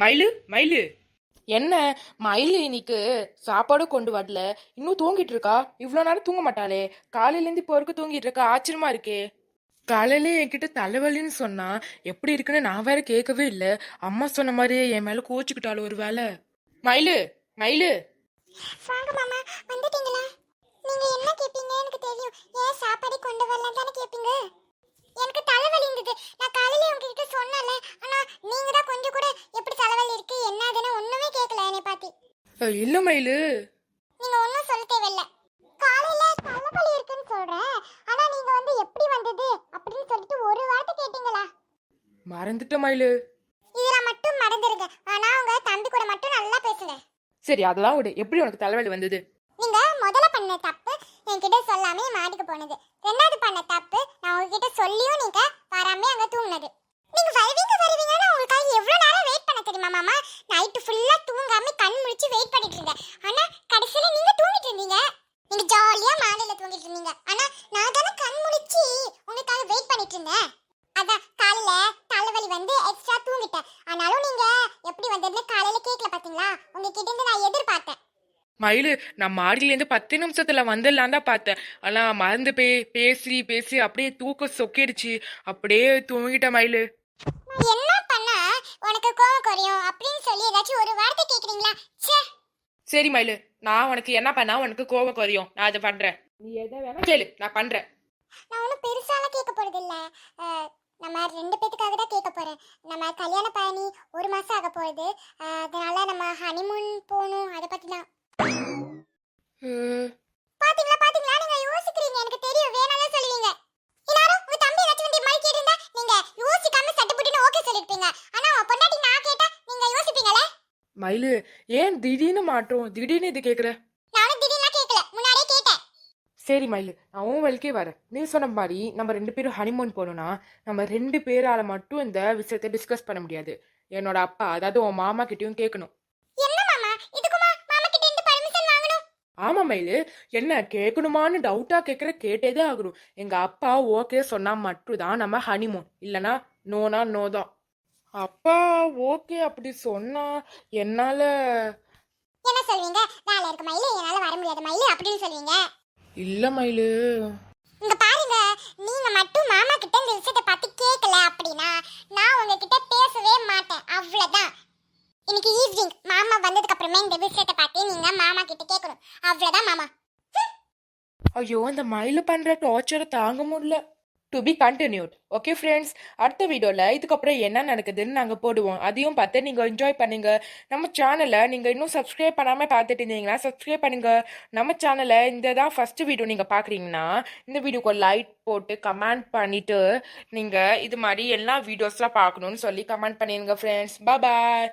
மயிலு மயிலு. என்ன? மயிலு இன்னைக்கு சாப்பாடு கொண்டு வரல. இன்னும் தூங்கிட்டு இருக்கா? இவ்வளோ நேரம் தூங்க மாட்டாளே. காலையிலேருந்து இப்போ வரைக்கும் தூங்கிட்டு இருக்கா? ஆச்சரியமா இருக்கே. காலையில என்கிட்ட தலைவலின்னு சொன்னா எப்படி இருக்குன்னு நான் வேற கேட்கவே இல்லை. அம்மா சொன்ன மாதிரியே என் மேல கோச்சுக்கிட்டாள் ஒரு வேலை மயிலு மயிலு. வாங்க மாமா வந்துட்டீங்களா? நீங்க என்ன கேப்பீங்க? எனக்கு தெரியும். ஏன் சாப்பாடு கொண்டு வரல தானே கேப்பீங்க? எனக்கு தலைவலி இருந்தது. நான் காலையில சொன்னல ஆனா நீங்க தான் கொஞ்சம் கூட எப்படி தலைவலி இருக்கு என்னதுன்னு ஒண்ணுமே கேட்கல என்னை பாத்தி. இல்ல மயிலு. நீங்க ஒண்ணும் சொல்ல தேவையில்ல. காலையில தலைவலி இருக்குன்னு சொல்றேன். ஆனா நீங்க வந்து எப்படி வந்தது அப்படின்னு சொல்லிட்டு ஒரு வார்த்தை கேட்டீங்களா? மறந்துட்ட மயிலு. இதுல மட்டும் மறந்துருங்க. ஆனா உங்க தம்பி கூட மட்டும் நல்லா பேசுங்க. சரி அதெல்லாம் விடு. எப்படி உனக்கு தலைவலி வந்தது? நீங்க முதல்ல பண்ண தப்பு என்கிட்ட சொல்லாம மாடிக்கு போனது. ரெண்டாவது பண்ண தப்பு நான் உங்ககிட்ட சொல்லியும் நீங்க வராம அங்க தூங்குனது. நீங்க வருவீங்க வருவீங்கன்னு உங்களுக்காக எவ்வளவு நேரம் வெயிட் பண்ண தெரியுமா மாமா? நைட்டு ஃபுல்லா தூங்காம கண் முழிச்சு வெயிட் பண்ணிட்டு இருந்தேன். ஆனா கடைசியில நீங்க தூங்கிட்டு இருந்தீங்க. நீங்க ஜாலியா மாலையில தூங்கிட்டு இருந்தீங்க. ஆனா நான் தானே கண் முழிச்சு உங்களுக்காக வெயிட் பண்ணிட்டு இருந்தேன். அதான் காலையில தலைவலி வந்து எக்ஸ்ட்ரா தூங்கிட்டேன். ஆனாலும் நீங்க எப்படி வந்ததுன்னு காலையில கேட்கல பாத்தீங்களா? உங்ககிட்ட இருந்து நான் எதிர்பார்த்தேன். மயிலு நான் மாடியிலேருந்து பத்து நிமிஷத்துல வந்துடலாம் தான் பார்த்தேன். ஆனா மறந்து பே பேசி பேசி அப்படியே தூக்கம் சொக்கிடுச்சு. அப்படியே தூங்கிட்டேன் மயிலு. என்ன பண்ணா உனக்கு கோவம் குறையும் அப்படின்னு சொல்லி ஏதாச்சும் ஒரு வார்த்தை கேக்குறீங்களா? ச்சே. சரி மயிலு. நான் உனக்கு என்ன பண்ணா உனக்கு கோபம் குறையும். நான் அதை பண்றேன். நீ எதை வேணா கேளு. நான் பண்றேன். நான் ஒன்றும் பெருசாலாம் கேட்க போறது இல்ல அஹ், நம்ம ரெண்டு பேத்துக்காக தான் கேட்க போறேன். நம்ம கல்யாண பயணி ஒரு மாசம் ஆக போகுது. அஹ், அதனால நம்ம ஹனிமூன் போகணும். அதை பத்தி தான் அஹ், பாத்தீங்களா பாத்தீங்களா நீங்க யோசிக்கிறீங்க எனக்கு தெரியும் வேணாலும் சொல்லுவீங்க இன்னாரும் உங்க தம்பி ஏதாச்சும் வந்து மாதிரி கேட்டிருந்தா நீங்க யோசிக்காம சட்டுப்புட்டுன்னு சொல்லிருப்பீங்க ஆனா உன் பொண்டாட்டி நான் கேட்டா நீங்க யோசிப்பீங்களே? மயிலு ஏன் திடீர்னு மாற்றோம் திடீர்னு இது கேக்குற? நானும் திடீர்னு கேட்கல முன்னாடியே கேட்டேன். சரி மயிலு நான் உன் வழிக்கே வரேன். நீ சொன்ன மாதிரி நம்ம ரெண்டு பேரும் ஹனிமூன் போகணும்னா நம்ம ரெண்டு பேரால மட்டும் இந்த விஷயத்தை டிஸ்கஸ் பண்ண முடியாது. என்னோட அப்பா அதாவது உன் மாமா கிட்டயும் கேட்கணும் என்ன மாமா? இதுக்குமா மாமா கிட்ட இருந்து பர்மிஷன் வாங்கணும்? ஆமா மயிலு என்ன கேட்கணுமான்னு டவுட்டா கேட்குற கேட்டேதான் ஆகணும். எங்க அப்பா ஓகே சொன்னா மட்டும்தான் நம்ம ஹனிமூன் இல்லனா நோனா நோ தான். அப்பா ஓகே அப்படி சொன்னா என்னால என்ன சொல்வீங்க? வேலை இருக்கு மயிலு என்னால வர முடியாது மயிலு அப்படின்னு சொல்வீங்க? இல்ல மயிலு. இங்க பாருங்க நீங்க மட்டும் மாமா கிட்ட இந்த விஷயத்தை பத்தி கேட்கல அப்படின்னா நான் உங்ககிட்ட பேசவே மாட்டேன். அவ்வளவுதான். இன்னைக்கு ஈவினிங் மாமா வந்ததுக்கு அப்புறமே இந்த விஷயத்தை பத்தி நீங்க மாமா கிட்ட கேட்கணும் அவ்வளவுதான் மாமா. ஐயோ இந்த மயிலு பண்ற டார்ச்சரை தாங்க முடியல. To be continued okay friends அடுத்த வீடியோவில் இதுக்கப்புறம் என்ன நடக்குதுன்னு நாங்கள் போடுவோம். அதையும் பார்த்து நீங்கள் என்ஜாய் பண்ணுங்க. நம்ம சேனலை நீங்கள் இன்னும் சப்ஸ்கிரைப் பண்ணாமல் பார்த்துட்டு இருந்தீங்கன்னா சப்ஸ்கிரைப் பண்ணுங்க. நம்ம சேனலை இந்த தான் ஃபஸ்ட்டு வீடியோ நீங்கள் பார்க்குறீங்கன்னா இந்த வீடியோக்கு லைட் போட்டு கமெண்ட் பண்ணிவிட்டு நீங்கள் இது மாதிரி எல்லா வீடியோஸ்லாம் பார்க்கணுன்னு சொல்லி கமெண்ட் பண்ணிடுங்க ஃப்ரெண்ட்ஸ் பாய்